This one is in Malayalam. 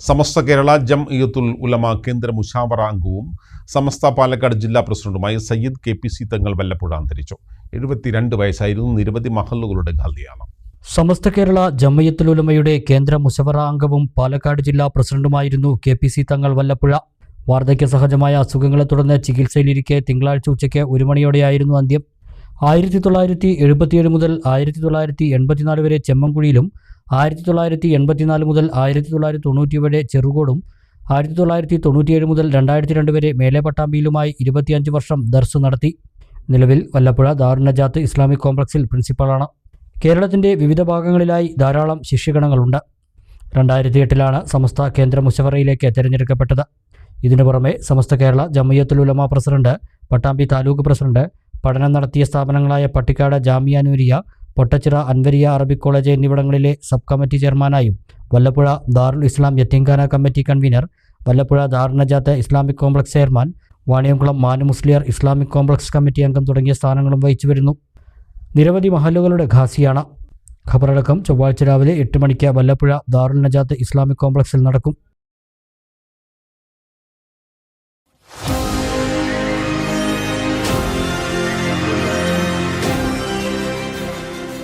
സമസ്ത കേരള ജം ഇയത്തുൽ ഉലമ കേന്ദ്ര മുഷാവറ അംഗവും സമസ്ത പാലക്കാട് ജില്ലാ പ്രസിഡന്റുമായ സയ്യിദ് കെ പി സി തങ്ങൾ വല്ലപ്പുഴ അന്തരിച്ചു. എഴുപത്തിരണ്ട് വയസ്സായിരുന്നു നിരവധി മഹല്ലുകളുടെ ഖാദിയാണ് സമസ്ത കേരള ജമ്മയത്തുലുലമയുടെ കേന്ദ്ര മുഷവറ അംഗവും പാലക്കാട് ജില്ലാ പ്രസിഡന്റുമായിരുന്നു കെ പി സി തങ്ങൾ വല്ലപ്പുഴ. വാർദ്ധക്യ സഹജമായ അസുഖങ്ങളെ തുടർന്ന് ചികിത്സയിലിരിക്കെ തിങ്കളാഴ്ച ഉച്ചയ്ക്ക് ഒരു മണിയോടെയായിരുന്നു അന്ത്യം. ആയിരത്തി തൊള്ളായിരത്തി എഴുപത്തിയേഴ് മുതൽ ആയിരത്തി തൊള്ളായിരത്തി എൺപത്തിനാല് വരെ ചെമ്മൻകുഴിയിലും ആയിരത്തി തൊള്ളായിരത്തി എൺപത്തിനാല് മുതൽ ആയിരത്തി തൊള്ളായിരത്തി തൊണ്ണൂറ്റി വരെ ചെറുകോടും ആയിരത്തി തൊള്ളായിരത്തി തൊണ്ണൂറ്റിയേഴ് മുതൽ രണ്ടായിരത്തി രണ്ട് വരെ മേലെ പട്ടാമ്പിയിലുമായി ഇരുപത്തിയഞ്ച് വർഷം ദർസ് നടത്തി. നിലവിൽ വല്ലപ്പുഴ ദാറുനജാത്ത് ഇസ്ലാമിക് കോംപ്ലക്സിൽ പ്രിൻസിപ്പളാണ്. കേരളത്തിന്റെ വിവിധ ഭാഗങ്ങളിലായി ധാരാളം ശിഷ്യഗണങ്ങളുണ്ട്. രണ്ടായിരത്തി എട്ടിലാണ് സമസ്ത കേന്ദ്ര മുഷവറയിലേക്ക് തിരഞ്ഞെടുക്കപ്പെട്ടത്. ഇതിനു പുറമെ സമസ്ത കേരള ജമയ്യത്തുൽ ഉലമ പ്രസിഡന്റ് പട്ടാമ്പി താലൂക്ക് പ്രസിഡന്റ് പഠനം നടത്തിയ സ്ഥാപനങ്ങളായ പട്ടിക്കാട് ജാമിയ നൂരിയ പൊട്ടച്ചിറ അൻവരിയ അറബിക് കോളേജ് എന്നിവിടങ്ങളിലെ sub committee ചെയർമാനായും Vallappuzha Darul Islam Yatheemkhana committee convener Vallappuzha Darunnajath Islamic complex chairman Vaniyamkulam Manu Musliyar Islamic complex committee അംഗം തുടങ്ങിയ സ്ഥാനങ്ങളും വഹിച്ചു വരുന്നു നിരവധി മഹലുകളുടെ ഖാസിയാണ്. ഖബറടക്കം ചൊവ്വാഴ്ച രാവിലെ എട്ട് മണിക്ക് വല്ലപ്പുഴ ദാറുൽ നജാത്ത് ഇസ്ലാമിക് കോംപ്ലക്സിൽ നടക്കും.